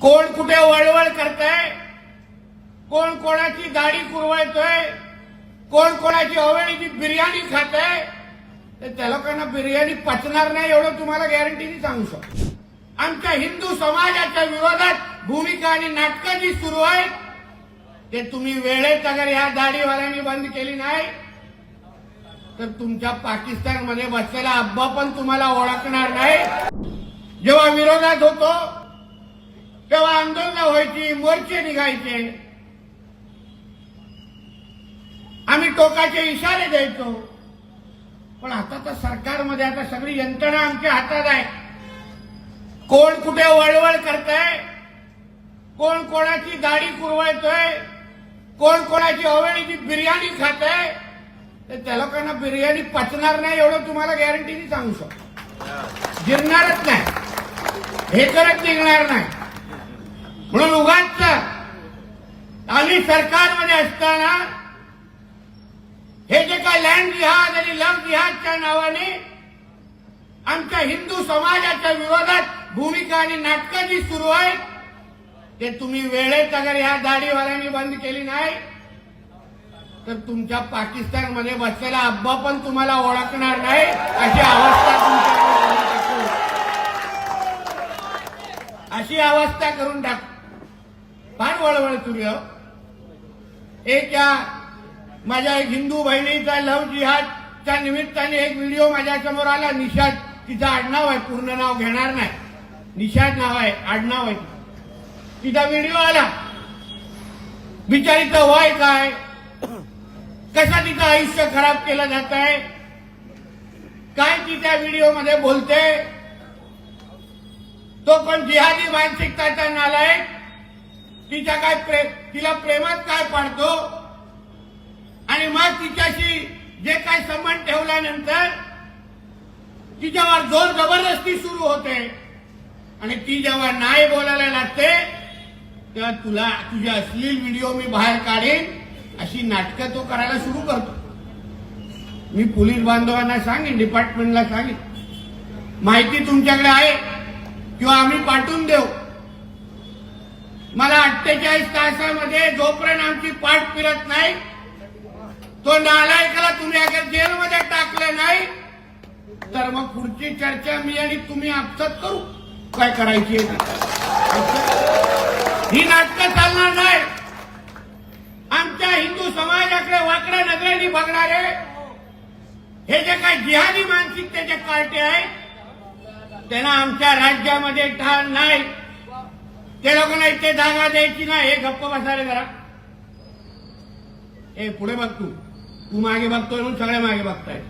कोण कुठे वळवळ करताय? कोण कोणाची दाढी कुरवळतोय कोण कोणाची अवेळीची बिर्याणी खात आहे तर त्या लोकांना बिर्याणी पचणार नाही एवढं तुम्हाला गॅरंटीने सांगू शकतो. आमच्या हिंदू समाजाच्या विरोधात भूमिका आणि नाटकं जी सुरू आहेत ते तुम्ही वेळेत अगर ह्या दाढीवाल्यांनी बंद केली नाही तर तुमच्या पाकिस्तानमध्ये बसलेला अब्बा पण तुम्हाला ओळखणार नाही. जेव्हा विरोधात होतो तेव्हा आंदोलनं व्हायची मोर्चे निघायचे आम्ही टोकाचे इशारे द्यायचो. पण आता तर सरकारमध्ये आता सगळी यंत्रणा आमच्या हातात आहे. कोण कुठे वळवळ करतंय? कोण कोणाची दाढी कुरवळतोय कोण कोणाची अवेळीची बिर्याणी खात आहे तर त्या लोकांना बिर्याणी पचणार नाही एवढं तुम्हाला गॅरंटीने सांगू शकतो. गिरणारच नाही. हे करत निघणार नाही. म्हणून उगाच आम्ही सरकारमध्ये असताना हे जे काय लँड जिहाद आणि लव्ह जिहादच्या नावाने आमच्या हिंदू समाजाच्या विरोधात भूमिका आणि नाटकं जी सुरू आहेत ते तुम्ही वेळेत अगर ह्या दाढीवाल्यांनी बंद केली नाही तर तुमच्या पाकिस्तानमध्ये बसलेला अब्बा पण तुम्हाला ओळखणार नाही अशी अवस्था तुमच्याकडे अशी अवस्था करून टाकतो. फार वळवळ तुरी हो. एक माझ्या एक हिंदू बहिणीचा लव जिहादच्या निमित्ताने एक व्हिडिओ माझ्यासमोर आला. निषाद तिचं आडनाव आहे. पूर्ण नाव घेणार नाही. निषाद नाव आहे. आडनाव आहे तिचा. व्हिडिओ आला. बिचारीचं वय काय? कसा तिचं आयुष्य खराब केलं जात आहे? काय ती त्या व्हिडिओमध्ये बोलते? तो पण जिहादी मानसिकताचा नालायक? तिच्या काय प्रे- तिला प्रेमात काय पाडतो? आणि मग तिच्याशी जे काय संबंध ठेवल्यानंतर तिच्यावर जोर जबरदस्ती सुरू होते. आणि ती जेव्हा नाही बोलायला लागते तेव्हा तुला तुझे अश्लील व्हिडिओ मी बाहेर काढेन अशी नाटकं तो करायला सुरू करतो. मी पोलीस बांधवांना सांगेन डिपार्टमेंटला सांगेन. माहिती तुमच्याकडे आहे किंवा आम्ही पाठवून देऊ. मला अठ्ठेचाळीस तासामध्ये जोपर्यंत आमची पाठ फिरत नाही तो नालायकाला तुम्ही अगर जेलमध्ये टाकलं नाही तर मग पुढची चर्चा मी आणि तुम्ही आपसात करू. काय करायची ही नाटकं चालणार नाही. आमच्या हिंदू समाजाकडे वाकड्या नजरेने बघणारे हे जे काही जिहादी मानसिकतेचे कार्टे आहेत त्यांना आमच्या राज्यामध्ये ठाण नाही. ते लोकांना इथे जागा द्यायची ना हे गप्प बसारे जरा. ए पुढे बघ तू. तू मागे बघतोय म्हणून सगळे मागे बघताय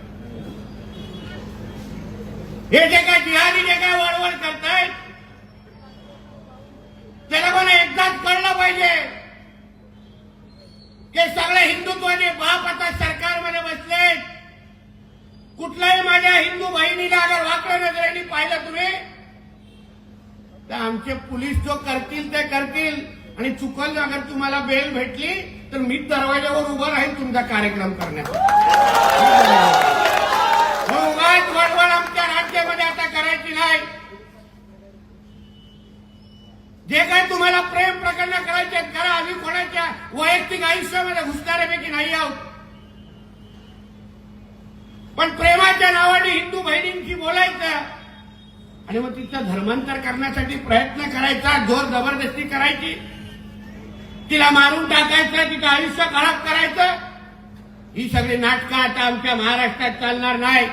हे जे काय जिहादी जे काय वळवळ करतायत ते लोकांना एकदाच कळलं पाहिजे. हे सगळे हिंदुत्वाने बाप आता सरकारमध्ये बसले कुठल्याही माझ्या हिंदू बहिणीला अगर वाकडं नजरेने पाहिलं तुम्ही तर आमचे पोलीस जो करतील ते करतील. आणि चुकल अगर तुम्हाला बेल भेटली तर मी दरवाजावर उभं राहील तुमचा कार्यक्रम करण्यात मग हो, उगाच आमच्या राज्यामध्ये आता करायची नाही. जे काही तुम्हाला प्रेम प्रकरण करायचे करा. आम्ही कोणाच्या वैयक्तिक आयुष्यामध्ये घुसणाऱ्यापैकी नाही आहोत. पण प्रेमाच्या नावाने हिंदू बहिणींशी बोलायचं आणि मग तिचं धर्मांतर करण्यासाठी प्रयत्न करायचा जोर जबरदस्ती करायची. तिला मारून टाकायचं तिचं आयुष्य खराब करायचं. ही सगळी नाटकं आता आमच्या महाराष्ट्रात चालणार नाही